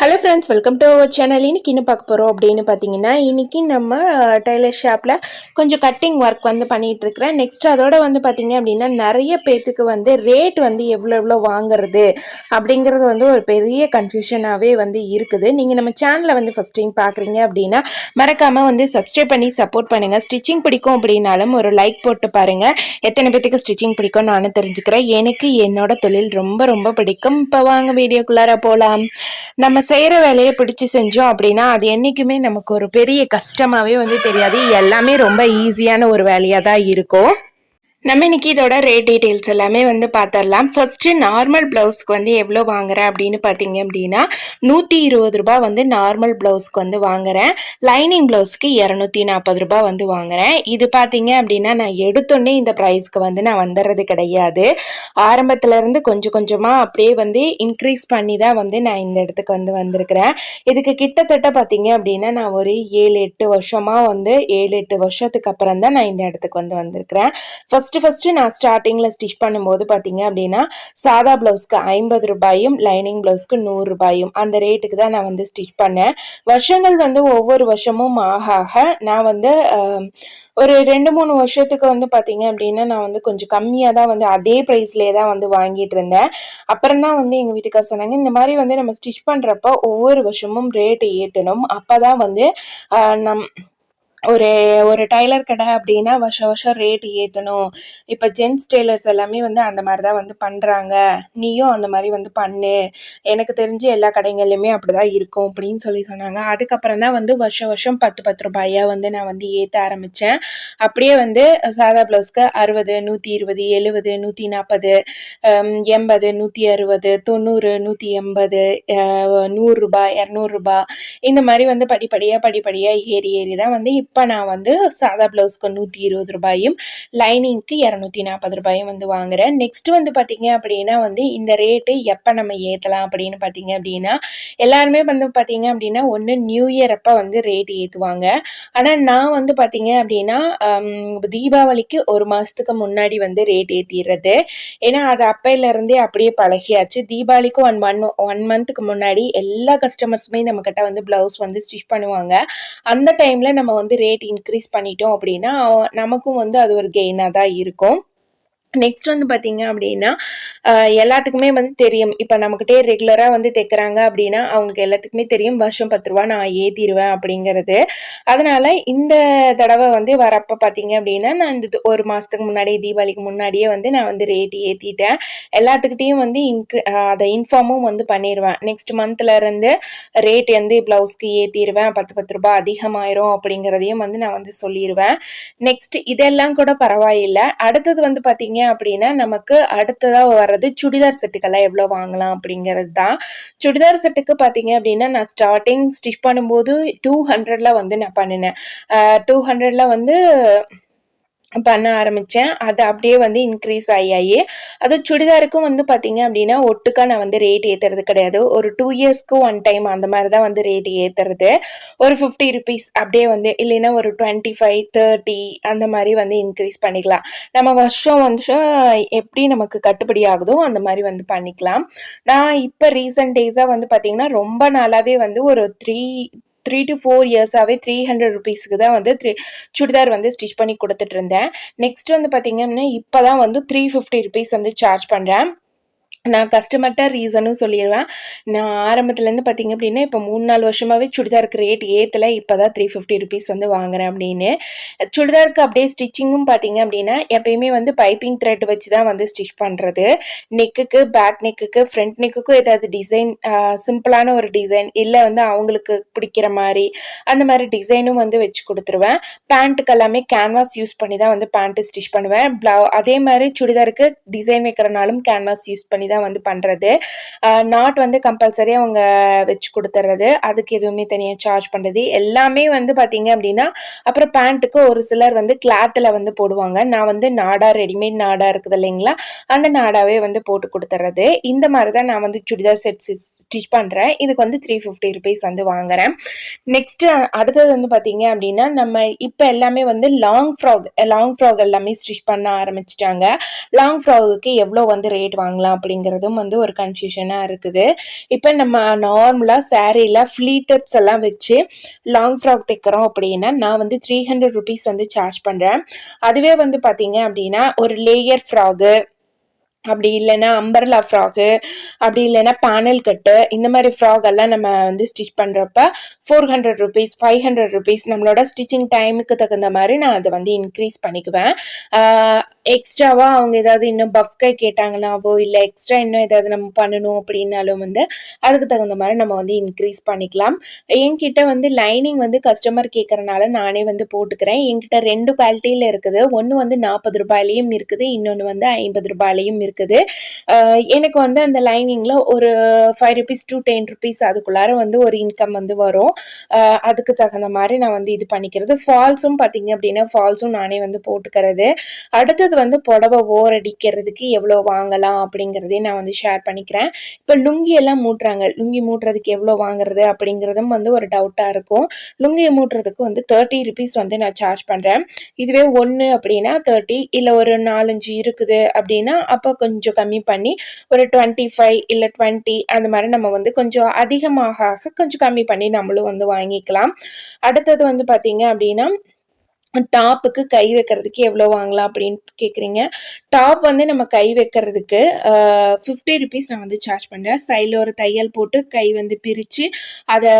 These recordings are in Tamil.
Hello friends welcome to our channel இன்றைக்கி என்ன பார்க்க போகிறோம் அப்படின்னு பார்த்தீங்கன்னா இன்றைக்கி நம்ம டெய்லர் ஷாப்பில் கொஞ்சம் கட்டிங் ஒர்க் வந்து பண்ணிட்டு இருக்கிறேன். நெக்ஸ்ட் அதோட வந்து பார்த்தீங்க அப்படின்னா நிறைய பேத்துக்கு வந்து ரேட் வந்து எவ்வளோ எவ்வளோ வாங்குறது அப்படிங்கிறது வந்து ஒரு பெரிய கன்ஃபியூஷனாகவே வந்து இருக்குது. நீங்கள் நம்ம சேனலை வந்து ஃபஸ்ட் டைம் பார்க்குறீங்க அப்படின்னா மறக்காமல் வந்து சப்ஸ்கிரைப் பண்ணி சப்போர்ட் பண்ணுங்கள் ஸ்டிச்சிங் பிடிக்கும் அப்படின்னாலும் ஒரு லைக் போட்டு பாருங்கள் எத்தனை பேத்துக்கு ஸ்டிச்சிங் பிடிக்கும் நானும் தெரிஞ்சுக்கிறேன். எனக்கு என்னோடய தொழில் ரொம்ப ரொம்ப பிடிக்கும். இப்போ வாங்க வீடியோக்குள்ளார போகலாம் நம்ம செய்கிற வேலையை பிடிச்சி செஞ்சோம் அப்படின்னா அது என்றைக்குமே நமக்கு ஒரு பெரிய கஷ்டமாகவே வந்து தெரியாது. எல்லாமே ரொம்ப ஈஸியான ஒரு வேலையாக தான் இருக்கும். நம்ம இன்னைக்கு இதோட ரேட் டீட்டெயில்ஸ் எல்லாமே வந்து பார்த்துடலாம் ஃபர்ஸ்ட்டு நார்மல் ப்ளவுஸ்க்கு வந்து எவ்வளோ வாங்குறேன் அப்படின்னு பார்த்தீங்க அப்படின்னா நூற்றி இருபது ரூபாய் வந்து நார்மல் ப்ளவுஸ்க்கு வந்து வாங்குறேன். லைனிங் ப்ளவுஸ்க்கு இரநூத்தி நாற்பது ரூபா வந்து வாங்குறேன். இது பார்த்தீங்க அப்படின்னா நான் எடுத்தோடனே இந்த ப்ரைஸ்க்கு வந்து நான் வந்துடுறது கிடையாது. ஆரம்பத்துலேருந்து கொஞ்சம் கொஞ்சமாக அப்படியே வந்து இன்க்ரீஸ் பண்ணி தான் வந்து நான் இந்த இடத்துக்கு வந்து வந்திருக்கிறேன். இதுக்கு கிட்டத்தட்ட பார்த்தீங்க அப்படின்னா நான் ஒரு ஏழு எட்டு வருஷமாக வந்து ஏழு எட்டு வருஷத்துக்கு அப்புறம் தான் நான் இந்த இடத்துக்கு வந்து வந்திருக்கிறேன். ஃபஸ்ட் ஃபஸ்ட்டு ஃபஸ்ட்டு நான் ஸ்டார்டிங்கில் ஸ்டிச் பண்ணும்போது பார்த்தீங்க அப்படின்னா சாதா ப்ளவுஸ்க்கு ஐம்பது ரூபாயும் லைனிங் ப்ளவுஸ்க்கு நூறு ரூபாயும் அந்த ரேட்டுக்கு தான் நான் வந்து ஸ்டிச் பண்ணேன். வருஷங்கள் வந்து ஒவ்வொரு வருஷமும் ஆக ஆக நான் வந்து ஒரு ரெண்டு மூணு வருஷத்துக்கு வந்து பார்த்தீங்க அப்படின்னா நான் வந்து கொஞ்சம் கம்மியாக தான் வந்து அதே ப்ரைஸ்லேயே தான் வந்து வாங்கிட்டு இருந்தேன். அப்புறம் தான் வந்து எங்கள் வீட்டுக்கார் சொன்னாங்க இந்த மாதிரி வந்து நம்ம ஸ்டிச் பண்ணுறப்ப ஒவ்வொரு வருஷமும் ரேட்டு ஏற்றணும் அப்போ தான் வந்து நம் ஒரு ஒரு டைலர் கடை அப்படின்னா வருஷம் வருஷம் ரேட் ஏற்றணும் இப்போ ஜென்ஸ் டெய்லர்ஸ் எல்லாமே வந்து அந்த மாதிரி தான் வந்து பண்ணுறாங்க நீயும் அந்த மாதிரி வந்து பண்ணு. எனக்கு தெரிஞ்சு எல்லா கடைகள்லையுமே அப்படி தான் இருக்கும் அப்படின்னு சொல்லி சொன்னாங்க. அதுக்கப்புறம் தான் வந்து வருஷம் வருஷம் பத்து பத்து ரூபாயாக வந்து நான் வந்து ஏற்ற ஆரம்பித்தேன் அப்படியே வந்து சாதா ப்ளவுஸ்க்கு அறுபது நூற்றி இருபது எழுபது நூற்றி நாற்பது எண்பது நூற்றி அறுபது தொண்ணூறு நூற்றி எண்பது நூறுரூபா இரநூறுபா இந்த மாதிரி வந்து படிப்படியாக படிப்படியாக ஏறி ஏறி தான் வந்து இப்போ நான் வந்து சாதா ப்ளவுஸ்க்கு நூற்றி இருபது ரூபாயும் லைனிங்க்கு இரநூத்தி நாற்பது ரூபாயும் வந்து வாங்குகிறேன் நெக்ஸ்ட் வந்து பார்த்திங்க அப்படின்னா வந்து இந்த ரேட்டு எப்போ நம்ம ஏற்றலாம் அப்படின்னு பார்த்தீங்க அப்படின்னா எல்லாருமே வந்து பார்த்திங்க அப்படின்னா ஒன்று நியூ இயர் அப்போ வந்து ரேட் ஏற்றுவாங்க ஆனால் நான் வந்து பார்த்திங்க அப்படின்னா தீபாவளிக்கு ஒரு மாதத்துக்கு முன்னாடி வந்து ரேட் ஏற்றிடுறது ஏன்னா அது அப்பையிலேருந்தே அப்படியே பழகியாச்சு. தீபாவளிக்கு ஒன் ஒன் ஒன் மந்த்துக்கு முன்னாடி எல்லா கஸ்டமர்ஸுமே நம்மக்கிட்ட வந்து ப்ளவுஸ் வந்து ஸ்டிச் பண்ணுவாங்க. அந்த டைமில் நம்ம வந்து ரேட் இன்க்ரீஸ் பண்ணிட்டோம் அப்படின்னா நமக்கும் வந்து அது ஒரு கெயினாக தான் இருக்கும். நெக்ஸ்ட் வந்து பார்த்தீங்க அப்படின்னா எல்லாத்துக்குமே வந்து தெரியும். இப்போ நம்மக்கிட்டே ரெகுலராக வந்து தைக்கிறாங்க அப்படின்னா அவங்களுக்கு எல்லாத்துக்குமே தெரியும். வருஷம் பத்து ரூபா நான் ஏற்றிடுவேன் அப்படிங்கிறது. அதனால் இந்த தடவை வந்து வரப்போ பார்த்தீங்க அப்படின்னா நான் இந்த ஒரு மாதத்துக்கு முன்னாடி தீபாவளிக்கு முன்னாடியே வந்து நான் வந்து ரேட் ஏற்றிட்டேன் எல்லாத்துக்கிட்டேயும் வந்து இன்க்ரி அதை இன்ஃபார்மும் வந்து பண்ணிடுவேன் நெக்ஸ்ட் மந்த்லேருந்து ரேட் வந்து ப்ளவுஸ்க்கு ஏற்றிடுவேன் பத்து பத்து ரூபா அதிகமாயிரும் அப்படிங்கிறதையும் வந்து நான் வந்து சொல்லிடுவேன் நெக்ஸ்ட் இதெல்லாம் கூட பரவாயில்லை. அடுத்தது வந்து பார்த்தீங்க அப்படின்னா நமக்கு அடுத்ததாக வர்றது சுடிதார் செட்டுக்கெல்லாம் எவ்வளோ வாங்கலாம் அப்படிங்கிறது தான் சுடிதார் செட்டுக்கு பார்த்தீங்க அப்படின்னா நான் ஸ்டார்டிங் ஸ்டிச் பண்ணும்போது டூ ஹண்ட்ரட்ல வந்து நான் பண்ணினேன். டூ ஹண்ட்ரட்ல வந்து பண்ண ஆரம்பித்தேன் அது அப்படியே வந்து இன்க்ரீஸ் ஆகி ஆகி அது சுடிதாருக்கும் வந்து பார்த்தீங்க அப்படின்னா ஒட்டுக்கா நான் வந்து ரேட் ஏற்றுறது கிடையாது. ஒரு டூ இயர்ஸ்க்கு ஒன் டைம் அந்த மாதிரி தான் வந்து ரேட் ஏற்றுறது ஒரு ஃபிஃப்டி ருபீஸ் அப்படியே வந்து இல்லைன்னா ஒரு டுவெண்ட்டி ஃபைவ் தேர்ட்டி அந்த மாதிரி வந்து இன்க்ரீஸ் பண்ணிக்கலாம். நம்ம வருஷம் வந்து எப்படி நமக்கு கட்டுப்படி ஆகுதோ அந்த மாதிரி வந்து பண்ணிக்கலாம். நான் இப்போ ரீசன்ட் டேஸாக வந்து பார்த்தீங்கன்னா ரொம்ப நாளாகவே வந்து ஒரு த்ரீ த்ரீ டு ஃபோர் இயர்ஸாகவே த்ரீ ஹண்ட்ரட் ருபீஸ்க்கு தான் வந்து த்ரீ சுடிதார் வந்து ஸ்டிச் பண்ணி கொடுத்துட்டு இருந்தேன். நெக்ஸ்ட் வந்து பார்த்தீங்கன்னா இப்போ தான் வந்து த்ரீ ஃபிஃப்டி ருபீஸ் வந்து சார்ஜ் பண்ணுறேன் நான் கஸ்டமர்கிட்ட ரீசனும் சொல்லிடுவேன் நான் ஆரம்பத்துலேருந்து பார்த்திங்க அப்படின்னா இப்போ மூணு நாலு வருஷமாகவே சுடிதாருக்கு ரேட் ஏற்றல இப்போ தான் த்ரீ ஃபிஃப்டி ருபீஸ் வந்து வாங்குறேன் அப்படின்னு. சுடிதாருக்கு அப்படியே ஸ்டிச்சிங்கும் பார்த்தீங்க அப்படின்னா எப்பயுமே வந்து பைப்பிங் த்ரெட் வச்சு தான் வந்து ஸ்டிச் பண்ணுறது நெக்குக்கு பேக் நெக்குக்கு ஃப்ரண்ட் நெக்குக்கும் ஏதாவது டிசைன் சிம்பிளான ஒரு டிசைன் இல்லை வந்து அவங்களுக்கு பிடிக்கிற மாதிரி அந்த மாதிரி டிசைனும் வந்து வச்சு கொடுத்துருவேன். பேண்ட்டுக்கு எல்லாமே கேன்வாஸ் யூஸ் பண்ணி தான் வந்து பேண்ட்டு ஸ்டிச் பண்ணுவேன். ப்ளவு அதே மாதிரி சுடிதாருக்கு டிசைன் வைக்கிறனாலும் கேன்வாஸ் யூஸ் பண்ணி தான் தான் வந்து பண்ணுறது நாட் வந்து கம்பல்சரி அவங்க வச்சு கொடுத்துட்றது அதுக்கு எதுவுமே தனியாக சார்ஜ் பண்ணுறது எல்லாமே வந்து பார்த்தீங்க அப்படின்னா அப்புறம் பேண்ட்டுக்கு ஒரு சிலர் வந்து கிளாத்தில் வந்து போடுவாங்க. நான் வந்து நாடா ரெடிமேட் நாடா இருக்குது இல்லைங்களா? அந்த நாடாவே வந்து போட்டு கொடுத்துட்றது இந்த மாதிரி தான் நான் வந்து சுடிதார் செட் ஸ்டிச் பண்ணுறேன் இதுக்கு வந்து த்ரீ ஃபிஃப்டி ருபீஸ் வந்து வாங்குகிறேன் நெக்ஸ்ட்டு அடுத்தது வந்து பார்த்தீங்க அப்படின்னா நம்ம இப்போ எல்லாமே வந்து லாங் ஃப்ராக் லாங் ஃப்ராக் எல்லாமே ஸ்டிச் பண்ண ஆரம்பிச்சிட்டாங்க. லாங் ஃப்ராகுக்கு எவ்வளோ வந்து ரேட் வாங்கலாம் அப்படிங்கிறதும் வந்து ஒரு கன்ஃபியூஷனாக இருக்குது. இப்போ நம்ம நார்மலாக சேரீயில் ஃப்ளீட்டர்ஸ் எல்லாம் வச்சு லாங் ஃப்ராக் தைக்கிறோம் அப்படின்னா நான் வந்து த்ரீ ஹண்ட்ரட் ருபீஸ் வந்து சார்ஜ் பண்ணுறேன் அதுவே வந்து பார்த்தீங்க அப்படின்னா ஒரு லேயர் ஃப்ராகு அப்படி இல்லைன்னா அம்பர்லா ஃப்ராகு அப்படி இல்லைன்னா பேனல் கட்டு இந்த மாதிரி ஃப்ராக் எல்லாம் நம்ம வந்து ஸ்டிச் பண்ணுறப்ப four hundred rupees five hundred rupees நம்மளோட ஸ்டிச்சிங் டைமுக்கு தகுந்த மாதிரி நான் அதை வந்து இன்க்ரீஸ் பண்ணிக்குவேன். எக்ஸ்ட்ராவாக அவங்க ஏதாவது இன்னும் பஃப்கை கேட்டாங்கனாவோ இல்லை எக்ஸ்ட்ரா இன்னும் ஏதாவது நம்ம பண்ணணும் அப்படின்னாலும் வந்து அதுக்கு தகுந்த மாதிரி நம்ம வந்து இன்க்ரீஸ் பண்ணிக்கலாம். என்கிட்ட வந்து லைனிங் வந்து கஸ்டமர் கேட்குறனால நானே வந்து போட்டுக்கிறேன். என்கிட்ட ரெண்டு குவாலிட்டியில் இருக்குது. ஒன்று வந்து நாற்பது ரூபாயிலையும் இருக்குது. இன்னொன்று வந்து ஐம்பது ரூபாயிலையும் இருக்குது இருக்குது. எனக்கு வந்து அந்த லைனிங்கில் ஒரு five rupees to ten rupees அதுக்குள்ளார வந்து ஒரு இன்கம் வந்து வரும். அதுக்கு தகுந்த மாதிரி நான் வந்து இது பண்ணிக்கிறது. ஃபால்ஸும் பார்த்தீங்க அப்படின்னா ஃபால்ஸும் நானே வந்து போட்டுக்கிறது. அடுத்தது வந்து புடவை ஓர் அடிக்கிறதுக்கு எவ்வளோ வாங்கலாம் அப்படிங்கிறதையும் நான் வந்து ஷேர் பண்ணிக்கிறேன். இப்போ லுங்கி எல்லாம் மூட்டுறாங்க. லுங்கி மூட்டுறதுக்கு எவ்வளோ வாங்குறது அப்படிங்கிறதும் வந்து ஒரு டவுட்டாக இருக்கும். லுங்கியை மூட்டுறதுக்கு வந்து தேர்ட்டி ருபீஸ் வந்து நான் சார்ஜ் பண்ணுறேன் இதுவே ஒன்று அப்படின்னா தேர்ட்டி இல்லை ஒரு நாலஞ்சு இருக்குது அப்படின்னா அப்போ கொஞ்சம் கம்மி பண்ணி ஒரு டுவெண்ட்டி ஃபைவ் இல்லை டுவெண்ட்டி அந்த மாதிரி நம்ம வந்து கொஞ்சம் அதிகமாக ஆக கொஞ்சம் கம்மி பண்ணி நம்மளும் வந்து வாங்கிக்கலாம். அடுத்தது வந்து பார்த்தீங்க அப்படின்னா டாப்புக்கு கை வைக்கிறதுக்கு எவ்வளோ வாங்கலாம் அப்படின்னு கேட்குறீங்க டாப் வந்து நம்ம கை வைக்கிறதுக்கு ஃபிஃப்டி ருபீஸ் நான் வந்து சார்ஜ் பண்ணுறேன் சைடில் ஒரு தையல் போட்டு கை வந்து பிரித்து அதை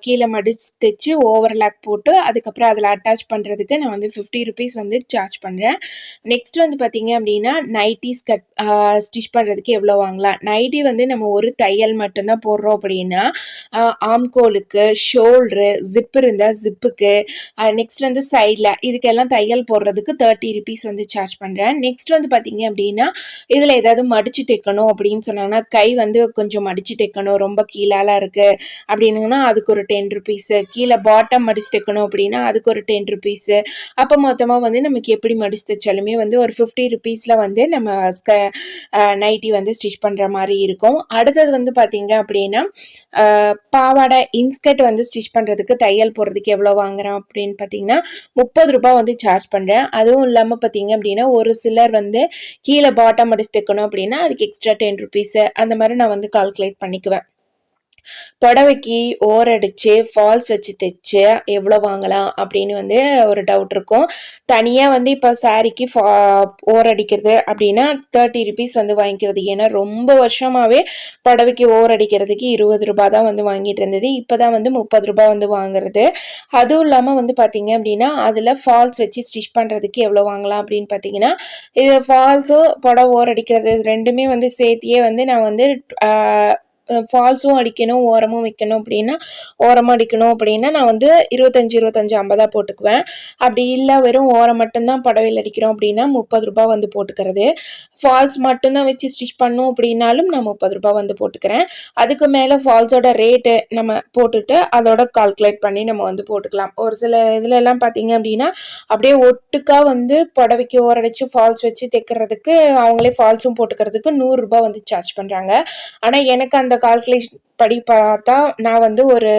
கீழே மடிச்சு தைச்சு ஓவர்லாக் போட்டு அதுக்கப்புறம் அதில் அட்டாச் பண்ணுறதுக்கு நான் வந்து ஃபிஃப்டி ருபீஸ் வந்து சார்ஜ் பண்ணுறேன் நெக்ஸ்ட் வந்து பார்த்தீங்க அப்படின்னா நைட்டிஸ் கட் ஸ்டிச் பண்ணுறதுக்கு எவ்வளோ வாங்கலாம்? நைட்டி வந்து நம்ம ஒரு தையல் மட்டும்தான் போடுறோம் அப்படின்னா ஆம்கோலுக்கு ஷோல்ட்ரு ஜிப் இருந்தால் ஜிப்புக்கு நெக்ஸ்ட் வந்து சைடில் இதுக்கெல்லாம் தையல் போடுறதுக்கு தேர்ட்டி ருபீஸ் வந்து சார்ஜ் பண்ணுறேன் நெக்ஸ்ட் வந்து பார்த்தீங்க அப்படின்னா இதில் ஏதாவது மடிச்சு தைக்கணும் அப்படின்னு சொன்னாங்கன்னா கை வந்து கொஞ்சம் மடிச்சு தைக்கணும். ரொம்ப கீழாலாம் இருக்குது அப்படின்னுங்கன்னா அதுக்கு ஒரு டென் ருபீஸு கீழே பாட்டம் மடிச்சு தைக்கணும் அப்படின்னா அதுக்கு ஒரு டென் ருபீஸு அப்போ மொத்தமாக வந்து நமக்கு எப்படி மடிச்சு தைச்சாலுமே வந்து ஒரு ஃபிஃப்டி ருபீஸில் வந்து நம்ம ஸ்க நைட்டி வந்து ஸ்டிச் பண்ணுற மாதிரி இருக்கும். அடுத்தது வந்து பார்த்தீங்க அப்படின்னா பாவாடை இன்ஸ்கர்ட் வந்து ஸ்டிச் பண்ணுறதுக்கு தையல் போடுறதுக்கு எவ்வளோ வாங்குறோம் அப்படின்னு பார்த்தீங்கன்னா முப்பது ரூபாய் வந்து சார்ஜ் பண்ணுறேன் அதுவும் இல்லாமல் பார்த்தீங்க அப்படின்னா ஒரு சிலர் வந்து கீழே பாட்டம் அடிச்சு தைக்கணும் அப்படின்னா அதுக்கு எக்ஸ்ட்ரா டென் ருபீஸு அந்த மாதிரி நான் வந்து கால்குலேட் பண்ணிக்குவேன். புடவைக்கு ஓரடிச்சு ஃபால்ஸ் வச்சு தைச்சு எவ்வளோ வாங்கலாம்? அப்படின்னு வந்து ஒரு டவுட் இருக்கும். தனியாக வந்து இப்போ சாரிக்கு ஃபா ஓர் அடிக்கிறது அப்படின்னா தேர்ட்டி ருபீஸ் வந்து வாங்கிக்கிறது. ஏன்னா ரொம்ப வருஷமாகவே புடவைக்கு ஓர் அடிக்கிறதுக்கு இருபது ரூபாய் தான் வந்து வாங்கிட்டு இருந்தது. இப்போ தான் வந்து முப்பது ரூபாய் வந்து வாங்குறது. அதுவும் இல்லாமல் வந்து பார்த்தீங்க அப்படின்னா அதில் ஃபால்ஸ் வச்சு ஸ்டிச் பண்ணுறதுக்கு எவ்வளோ வாங்கலாம் அப்படின்னு பார்த்தீங்கன்னா இது ஃபால்ஸும் புடவை ஓர் அடிக்கிறது ரெண்டுமே வந்து சேர்த்தியே வந்து நான் வந்து ஃபால்ஸும் அடிக்கணும் ஓரமும் வைக்கணும் அப்படின்னா ஓரமாக அடிக்கணும் அப்படின்னா நான் வந்து இருபத்தஞ்சி இருபத்தஞ்சி ஐம்பதாக போட்டுக்குவேன். அப்படி இல்லை வெறும் ஓரம் மட்டும்தான் புடவையில் அடிக்கிறோம் அப்படின்னா முப்பது ரூபாய் வந்து போட்டுக்கிறது. ஃபால்ஸ் மட்டும்தான் வச்சு ஸ்டிச் பண்ணோம் அப்படின்னாலும் நான் முப்பது ரூபாய் வந்து போட்டுக்கிறேன். அதுக்கு மேலே ஃபால்ஸோட ரேட்டு நம்ம போட்டுட்டு அதோட கால்குலேட் பண்ணி நம்ம வந்து போட்டுக்கலாம். ஒரு சில இதில் எல்லாம் பார்த்தீங்க அப்படின்னா அப்படியே ஒட்டுக்கா வந்து புடவைக்கு ஓரடிச்சு ஃபால்ஸ் வச்சு தைக்கிறதுக்கு அவங்களே ஃபால்ஸும் போட்டுக்கிறதுக்கு நூறுரூபா வந்து சார்ஜ் பண்ணுறாங்க ஆனால் எனக்கு அந்த கால்குலேஷன் படி பார்த்தா நான் வந்து ஒரு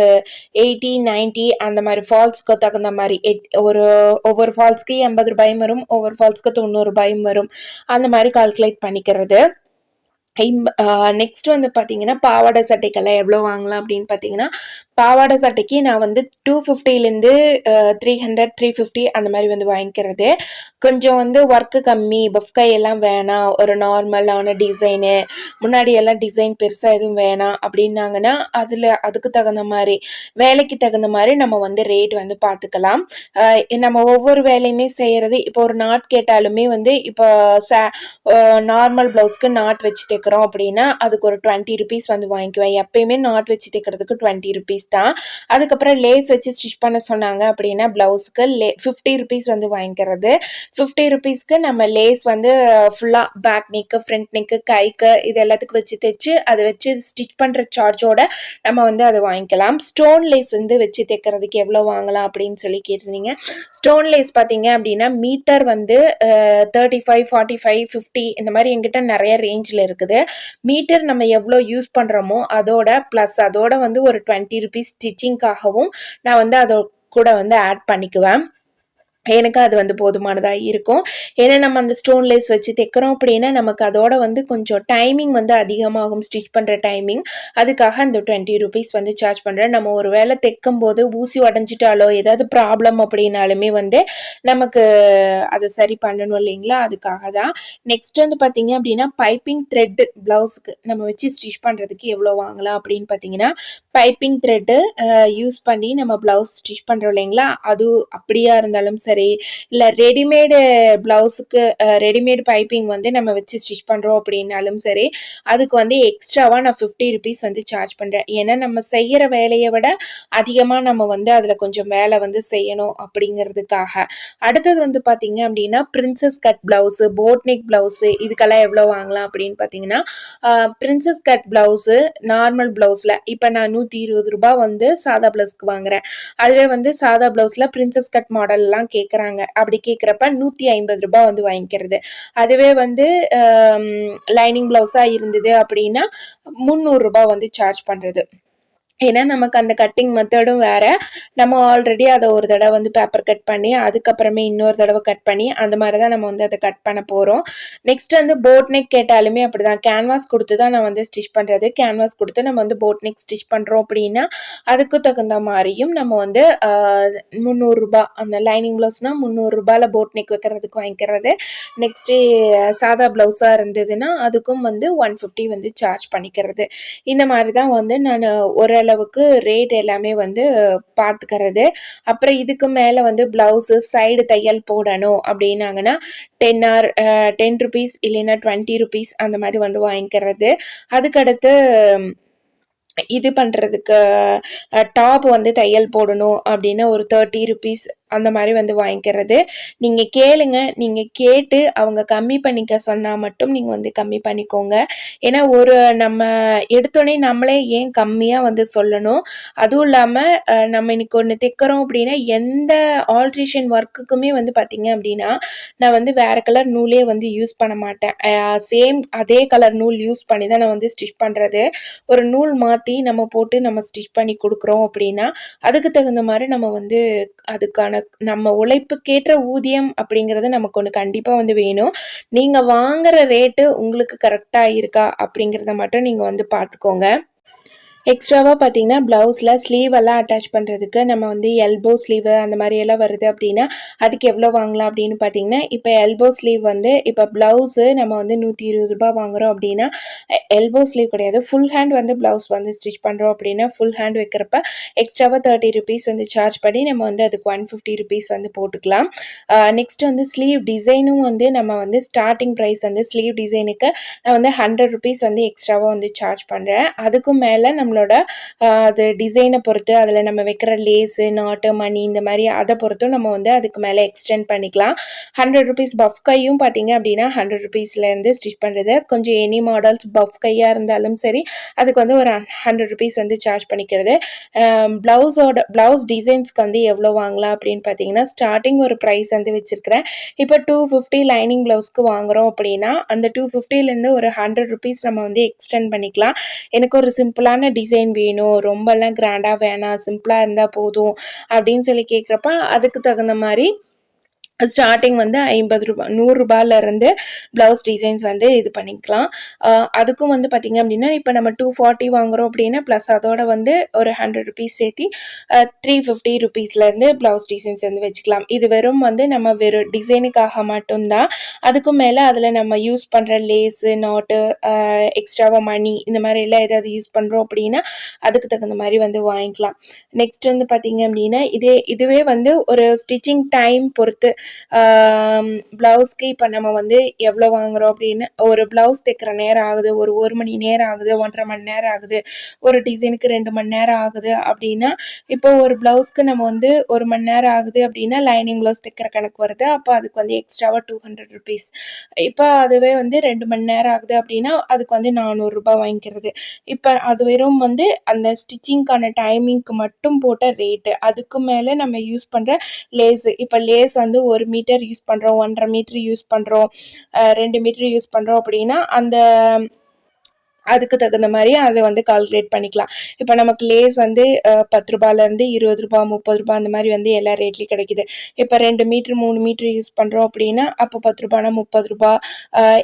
எயிட்டி 90 அந்த மாதிரி ஃபால்ஸ்க்கு தகுந்த மாதிரி எட் ஒரு ஒவ்வொரு ஃபால்ஸ்க்கு எண்பது ரூபாயும் வரும் ஒவ்வொரு ஃபால்ஸ்க்கு தொண்ணூறு ரூபாயும் வரும். அந்த மாதிரி கால்குலேட் பண்ணிக்கிறது. நெக்ஸ்ட் uh, வந்து பார்த்தீங்கன்னா பாவாடை சட்டைக்கெல்லாம் எவ்வளோ வாங்கலாம் அப்படின்னு பார்த்தீங்கன்னா பாவாடை சட்டைக்கு நான் வந்து டூ ஃபிஃப்டிலேருந்து த்ரீ ஹண்ட்ரட் த்ரீ ஃபிஃப்டி அந்த மாதிரி வந்து வாங்கிக்கிறது. கொஞ்சம் வந்து ஒர்க்கு கம்மி பஃப்கை எல்லாம் வேணாம். ஒரு நார்மலான டிசைனு முன்னாடி எல்லாம் டிசைன் பெருசாக எதுவும் வேணாம். அப்படின்னாங்கன்னா அதில் அதுக்கு தகுந்த மாதிரி வேலைக்கு தகுந்த மாதிரி நம்ம வந்து ரேட் வந்து பார்த்துக்கலாம் நம்ம ஒவ்வொரு வேலையுமே செய்கிறது இப்போ ஒரு நாட் கேட்டாலுமே வந்து இப்போ சா நார்மல் ப்ளவுஸ்க்கு நாட் வச்சுட்டு தைக்கிறோம் அப்படின்னா அதுக்கு ஒரு டுவெண்ட்டி ருபீஸ் வந்து வாங்கிக்குவேன். எப்பயுமே நாட் வச்சு தைக்கிறதுக்கு டுவெண்ட்டி ருபீஸ் தான். அதுக்கப்புறம் லேஸ் வச்சு ஸ்டிச் பண்ண சொன்னாங்க அப்படின்னா ப்ளவுஸ்க்கு லே ஃபிஃப்டி ருபீஸ் வந்து வாங்கிக்கிறது. ஃபிஃப்டி ருபீஸ்க்கு நம்ம லேஸ் வந்து ஃபுல்லாக பேக் நெக்கு ஃப்ரண்ட் நெக்கு கைக்கு இது எல்லாத்துக்கும் வச்சு தைச்சு அதை வச்சு ஸ்டிச் பண்ணுற சார்ஜோட நம்ம வந்து அதை வாங்கிக்கலாம். ஸ்டோன் லேஸ் வந்து வச்சு தைக்கிறதுக்கு எவ்வளோ வாங்கலாம் அப்படின்னு சொல்லி கேட்டிருந்தீங்க. ஸ்டோன் லேஸ் பார்த்தீங்க அப்படின்னா மீட்டர் வந்து thirty five forty five fifty இந்த மாதிரி எங்கிட்ட நிறைய ரேஞ்சில் இருக்குது. இருக்குது மீட்டர் நம்ம எவ்வளோ யூஸ் பண்ணுறோமோ அதோட ப்ளஸ் அதோட வந்து ஒரு டுவெண்ட்டி ருபீஸ் ஸ்டிச்சிங்காகவும் நான் வந்து அதோ கூட வந்து ஆட் பண்ணிக்குவேன். எனக்கு அது வந்து போதுமானதாக இருக்கும். ஏன்னா நம்ம அந்த ஸ்டோன் லேஸ் வச்சு தைக்கிறோம் அப்படின்னா நமக்கு அதோட வந்து கொஞ்சம் டைமிங் வந்து அதிகமாகும். ஸ்டிச் பண்ணுற டைமிங் அதுக்காக அந்த டுவெண்ட்டி ருபீஸ் வந்து சார்ஜ் பண்ணுறேன் நம்ம ஒரு வேலை தைக்கும் போது ஊசி உடஞ்சிட்டாலோ ஏதாவது ப்ராப்ளம் அப்படின்னாலுமே வந்து நமக்கு அதை சரி பண்ணணும் இல்லைங்களா? அதுக்காக தான். நெக்ஸ்ட் வந்து பார்த்தீங்க அப்படின்னா பைப்பிங் த்ரெட்டு ப்ளவுஸுக்கு நம்ம வச்சு ஸ்டிச் பண்ணுறதுக்கு எவ்வளோ வாங்கலாம் அப்படின்னு பார்த்தீங்கன்னா பைப்பிங் த்ரெட்டு யூஸ் பண்ணி நம்ம ப்ளவுஸ் ஸ்டிச் பண்ணுறோம் இல்லைங்களா? அது அப்படியா இருந்தாலும் சரி இல்லை ரெடிமேடு ப்ளவுஸுக்கு ரெடிமேட் பைப்பிங் வந்து நம்ம வச்சு ஸ்டிச் பண்ணுறோம் அப்படின்னாலும் சரி அதுக்கு வந்து எக்ஸ்ட்ராவாக நான் ஃபிஃப்டி ருபீஸ் வந்து சார்ஜ் பண்ணுறேன் ஏன்னா நம்ம செய்கிற வேலையை விட அதிகமாக நம்ம வந்து அதில் கொஞ்சம் வேலை வந்து செய்யணும் அப்படிங்கிறதுக்காக. அடுத்தது வந்து பார்த்தீங்க அப்படின்னா princess cut blouse boat neck blouse இதுக்கெல்லாம் எவ்வளோ வாங்கலாம் அப்படின்னு பார்த்தீங்கன்னா பிரின்சஸ் கட் ப்ளவுஸு நார்மல் ப்ளவுஸில் இப்போ நான் நூற்றி இருபது ரூபா வந்து சாதா ப்ளவுஸ்க்கு வாங்குறேன். அதுவே வந்து சாதா ப்ளவுஸில் பிரின்சஸ் கட் மாடல்லாம் கேட்குறாங்க அப்படி கேட்குறப்ப நூற்றி ஐம்பது ரூபாய் வந்து வாங்கிக்கிறது. அதுவே வந்து லைனிங் ப்ளவுஸாக இருந்தது அப்படின்னா முந்நூறுரூபா வந்து சார்ஜ் பண்ணுறது ஏன்னா நமக்கு அந்த கட்டிங் மெத்தடும் வேறு. நம்ம ஆல்ரெடி அதை ஒரு தடவை வந்து பேப்பர் கட் பண்ணி அதுக்கப்புறமே இன்னொரு தடவை கட் பண்ணி அந்த மாதிரி தான் நம்ம வந்து அதை கட் பண்ண போகிறோம் நெக்ஸ்ட் வந்து போட் நெக் கேட்டாலுமே அப்படி தான் கேன்வாஸ் கொடுத்து தான் நான் வந்து ஸ்டிச் பண்ணுறது கேன்வாஸ் கொடுத்து நம்ம வந்து போட் நெக் ஸ்டிச் பண்ணுறோம் அப்படின்னா அதுக்கு தகுந்த மாதிரியும் நம்ம வந்து முந்நூறுரூபா அந்த லைனிங் ப்ளவுஸ்னால் முந்நூறுரூபாவில் போட் நெக் வைக்கிறதுக்கு வாங்கிக்கிறது. நெக்ஸ்ட்டு சாதா ப்ளவுஸாக இருந்ததுன்னா அதுக்கும் வந்து ஒன் ஃபிஃப்டி வந்து சார்ஜ் பண்ணிக்கிறது. இந்த மாதிரி தான் வந்து நான் ஒரு அளவுக்கு ரேட் எல்லாமே வந்து பார்த்துக்கிறது அப்புறம் இதுக்கு மேலே வந்து ப்ளவுஸு சைடு தையல் போடணும் அப்படின்னாங்கன்னா டென் ஆர் டென் ருபீஸ் இல்லைன்னா டுவெண்ட்டி ருபீஸ் அந்த மாதிரி வந்து வாங்கிக்கிறது. அதுக்கடுத்து இது பண்ணுறதுக்கு டாப் வந்து தையல் போடணும் அப்படின்னு ஒரு தேர்ட்டி ருபீஸ் அந்த மாதிரி வந்து வாங்கிக்கிறது. நீங்கள் கேளுங்க. நீங்கள் கேட்டு அவங்க கம்மி பண்ணிக்க சொன்னால் மட்டும் நீங்கள் வந்து கம்மி பண்ணிக்கோங்க. ஏன்னா ஒரு நம்ம எடுத்தோடனே நம்மளே ஏன் கம்மியாக வந்து சொல்லணும்? அதுவும் இல்லாமல் நம்ம இன்னைக்கு ஒன்று தைக்கிறோம் அப்படின்னா எந்த ஆல்ட்ரேஷன் ஒர்க்குக்குமே வந்து பார்த்திங்க அப்படின்னா நான் வந்து வேறு கலர் நூலே வந்து யூஸ் பண்ண மாட்டேன். சேம் அதே கலர் நூல் யூஸ் பண்ணி தான் நான் வந்து ஸ்டிச் பண்ணுறது ஒரு நூல் மாற்றி நம்ம போட்டு நம்ம ஸ்டிச் பண்ணி கொடுக்குறோம் அப்படின்னா அதுக்கு தகுந்த மாதிரி நம்ம வந்து அதுக்கான நம்ம உழைப்புக்கேற்ற ஊதியம் அப்படிங்கிறது நமக்கு ஒன்று கண்டிப்பாக வந்து வேணும். நீங்கள் வாங்குகிற ரேட்டு உங்களுக்கு கரெக்டாக இருக்கா அப்படிங்கிறத மட்டும் நீங்கள் வந்து பார்த்துக்கோங்க. எக்ஸ்ட்ராவாக பார்த்தீங்கன்னா ப்ளவுஸில் ஸ்லீவ் எல்லாம் அட்டாச் பண்ணுறதுக்கு நம்ம வந்து எல்போ ஸ்லீவு அந்த மாதிரி எல்லாம் வருது அப்படின்னா அதுக்கு எவ்வளோ வாங்கலாம் அப்படின்னு பார்த்தீங்கன்னா இப்போ எல்போ ஸ்லீவ் வந்து இப்போ ப்ளவுஸு நம்ம வந்து நூற்றி இருபது ரூபா வாங்குகிறோம் அப்படின்னா எல்போ ஸ்லீவ் கிடையாது. ஃபுல் ஹேண்ட் வந்து ப்ளவுஸ் வந்து ஸ்டிச் பண்ணுறோம் அப்படின்னா ஃபுல் ஹேண்ட் வைக்கிறப்ப எக்ஸ்ட்ராவாக தேர்ட்டி ருபீஸ் வந்து சார்ஜ் பண்ணி நம்ம வந்து அதுக்கு ஒன் ஃபிஃப்டி ருபீஸ் வந்து போட்டுக்கலாம். நெக்ஸ்ட் வந்து ஸ்லீவ் டிசைனும் வந்து நம்ம வந்து ஸ்டார்டிங் ப்ரைஸ் வந்து ஸ்லீவ் டிசைனுக்கு நான் வந்து ஹண்ட்ரட் ருபீஸ் வந்து எக்ஸ்ட்ராவாக வந்து சார்ஜ் பண்ணுறேன் அதுக்கும் மேலே நம்ம நம்மளோட அது டிசைனை பொறுத்து அதில் நம்ம வைக்கிற லேஸு நாட்டு மணி இந்த மாதிரி அதை பொறுத்தும் நம்ம வந்து அதுக்கு மேலே எக்ஸ்டெண்ட் பண்ணிக்கலாம். ஹண்ட்ரட் ருபீஸ் பஃப் கையும் பார்த்தீங்க அப்படின்னா ஹண்ட்ரட் ருபீஸ்லேருந்து ஸ்டிச் பண்ணுறது கொஞ்சம் எனி மாடல்ஸ் பஃப் கையாக இருந்தாலும் சரி அதுக்கு வந்து ஒரு ஹண்ட்ரட் ருபீஸ் வந்து சார்ஜ் பண்ணிக்கிறது. ப்ளவுஸோட ப்ளவுஸ் டிசைன்ஸ்க்கு வந்து எவ்வளோ வாங்கலாம் அப்படின்னு பார்த்தீங்கன்னா ஸ்டார்டிங் ஒரு ப்ரைஸ் வந்து வச்சுருக்கிறேன். இப்போ டூ ஃபிஃப்டி லைனிங் ப்ளவுஸ்க்கு வாங்குகிறோம் அப்படின்னா அந்த டூ ஃபிஃப்டிலேருந்து ஒரு ஹண்ட்ரட் ருபீஸ் நம்ம வந்து எக்ஸ்டெண்ட் பண்ணிக்கலாம். எனக்கு ஒரு சிம்பிளான டிசைன் வேணும் ரொம்பலாம் கிராண்டாக வேணாம் சிம்பிளாக இருந்தால் போதும் அப்படின்னு சொல்லி கேட்குறப்ப அதுக்கு தகுந்த மாதிரி ஸ்டார்டிங் வந்து ஐம்பது ரூபா நூறுரூபாலேருந்து ப்ளவுஸ் டிசைன்ஸ் வந்து இது பண்ணிக்கலாம். அதுக்கும் வந்து பார்த்திங்க அப்படின்னா இப்போ நம்ம டூ ஃபார்ட்டி வாங்குகிறோம் அப்படின்னா ப்ளஸ் அதோட வந்து ஒரு ஹண்ட்ரட் ருபீஸ் சேர்த்தி த்ரீ ஃபிஃப்டி ருபீஸ்லேருந்து ப்ளவுஸ் டிசைன்ஸ் வந்து வச்சுக்கலாம். இது வெறும் வந்து நம்ம வெறும் டிசைனுக்காக மட்டும்தான். அதுக்கும் மேலே அதில் நம்ம யூஸ் பண்ணுற லேஸு நாட்டு எக்ஸ்ட்ராவாக மணி இந்த மாதிரி எல்லாம் ஏதாவது யூஸ் பண்ணுறோம் அப்படின்னா அதுக்கு தகுந்த மாதிரி வந்து வாங்கிக்கலாம். நெக்ஸ்ட் வந்து பார்த்திங்க அப்படின்னா இதே இதுவே வந்து ஒரு ஸ்டிச்சிங் டைம் பொறுத்து ப்ளவுஸ்க்கு இப்போ நம்ம வந்து எவ்வளோ வாங்குகிறோம் அப்படின்னு ஒரு ப்ளவுஸ் தைக்கிற நேரம் ஆகுது ஒரு ஒரு மணி நேரம் ஆகுது ஒன்றரை மணி நேரம் ஆகுது ஒரு டிசைனுக்கு ரெண்டு மணி நேரம் ஆகுது அப்படின்னா இப்போ ஒரு ப்ளவுஸ்க்கு நம்ம வந்து ஒரு மணி நேரம் ஆகுது அப்படின்னா லைனிங் ப்ளவுஸ் தைக்கிற கணக்கு வருது. அப்போ அதுக்கு வந்து எக்ஸ்ட்ராவாக டூ ஹண்ட்ரட் ருபீஸ் இப்போ அதுவே வந்து ரெண்டு மணி நேரம் ஆகுது அப்படின்னா அதுக்கு வந்து நானூறுரூபா வாங்கிக்கிறது. இப்போ அது வெறும் வந்து அந்த ஸ்டிச்சிங்க்கான டைமிங்க்கு மட்டும் போட்ட ரேட்டு அதுக்கு மேலே நம்ம யூஸ் பண்ணுற லேஸு இப்போ லேஸ் வந்து ஒரு ஒரு மீட்டர் யூஸ் பண்ணுறோம் ஒன்றரை மீட்ரு யூஸ் பண்ணுறோம் ரெண்டு மீட்ரு யூஸ் பண்ணுறோம் அப்படின்னா அந்த அதுக்கு தகுந்த மாதிரி அதை வந்து கால்குலேட் பண்ணிக்கலாம். இப்போ நமக்கு லேஸ் வந்து பத்து ரூபாயிலேருந்து இருபது ரூபா முப்பது ரூபா அந்த மாதிரி வந்து எல்லா ரேட்லேயும் கிடைக்குது. இப்போ ரெண்டு மீட்ரு மூணு மீட்ரு யூஸ் பண்ணுறோம் அப்படின்னா அப்போ பத்து ரூபானா முப்பது ரூபா.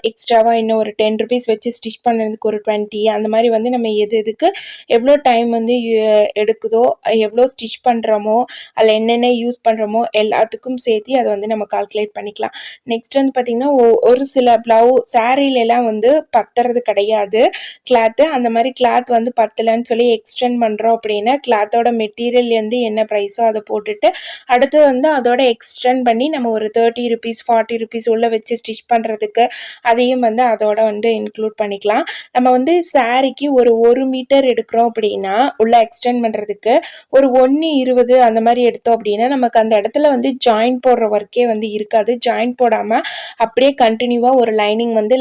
எக்ஸ்ட்ராவாக இன்னும் ஒரு டென் ருபீஸ் வச்சு ஸ்டிச் பண்ணுறதுக்கு ஒரு டுவெண்ட்டி அந்த மாதிரி வந்து நம்ம எது எதுக்கு எவ்வளோ டைம் வந்து யு- எடுக்குதோ எவ்வளோ ஸ்டிச் பண்ணுறோமோ அதில் என்னென்ன யூஸ் பண்ணுறோமோ எல்லாத்துக்கும் சேர்த்து அதை வந்து நம்ம கால்குலேட் பண்ணிக்கலாம். நெக்ஸ்ட் வந்து பார்த்திங்கன்னா ஒரு சில ப்ளவு சாரீலெலாம் வந்து பத்துறது கிடையாது. கிளாத்து அந்த மாதிரி கிளாத் வந்து பத்தலைன்னு சொல்லி எக்ஸ்டெண்ட் பண்ணுறோம் அப்படின்னா கிளாத்தோட மெட்டீரியல்லேருந்து என்ன ப்ரைஸோ அதை போட்டுட்டு அடுத்து வந்து அதோட எக்ஸ்டெண்ட் பண்ணி நம்ம ஒரு தேர்ட்டி ருபீஸ் ஃபார்ட்டி ருபீஸ் உள்ள வச்சு ஸ்டிச் பண்ணுறதுக்கு அதையும் வந்து அதோட வந்து இன்க்ளூட் பண்ணிக்கலாம். நம்ம வந்து சாரிக்கு ஒரு ஒரு மீட்டர் எடுக்கிறோம் அப்படின்னா உள்ள எக்ஸ்டெண்ட் பண்ணுறதுக்கு ஒரு ஒன்று இருபது அந்த மாதிரி எடுத்தோம் அப்படின்னா நமக்கு அந்த இடத்துல வந்து ஜாயின் போடுற ஒர்க்கே வந்து இருக்காது. ஜாயின் போடாமல் அப்படியே கண்டினியூவாக ஒரு லைனிங் வந்து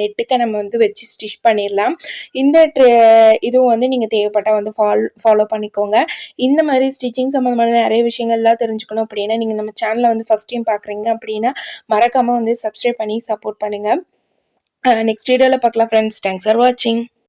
நெட்டுக்கு நம்ம வந்து வச்சு ஸ்டிச் பண்ணிடலாம். இந்த இதுவும் வந்து நீங்கள் தேவைப்பட்டால் வந்து ஃபால் ஃபாலோ பண்ணிக்கோங்க. இந்த மாதிரி ஸ்டிச்சிங் சம்மந்தமான நிறைய விஷயங்கள்லாம் தெரிஞ்சுக்கணும் அப்படின்னா நீங்கள் நம்ம சேனலை வந்து ஃபஸ்ட் டைம் பார்க்குறீங்க அப்படின்னா மறக்காமல் வந்து சப்ஸ்கிரைப் பண்ணி சப்போர்ட் பண்ணுங்கள் நெக்ஸ்ட் வீடியோவில் பார்க்கலாம் ஃப்ரெண்ட்ஸ் தேங்க்ஸ் ஃபார் வாட்சிங்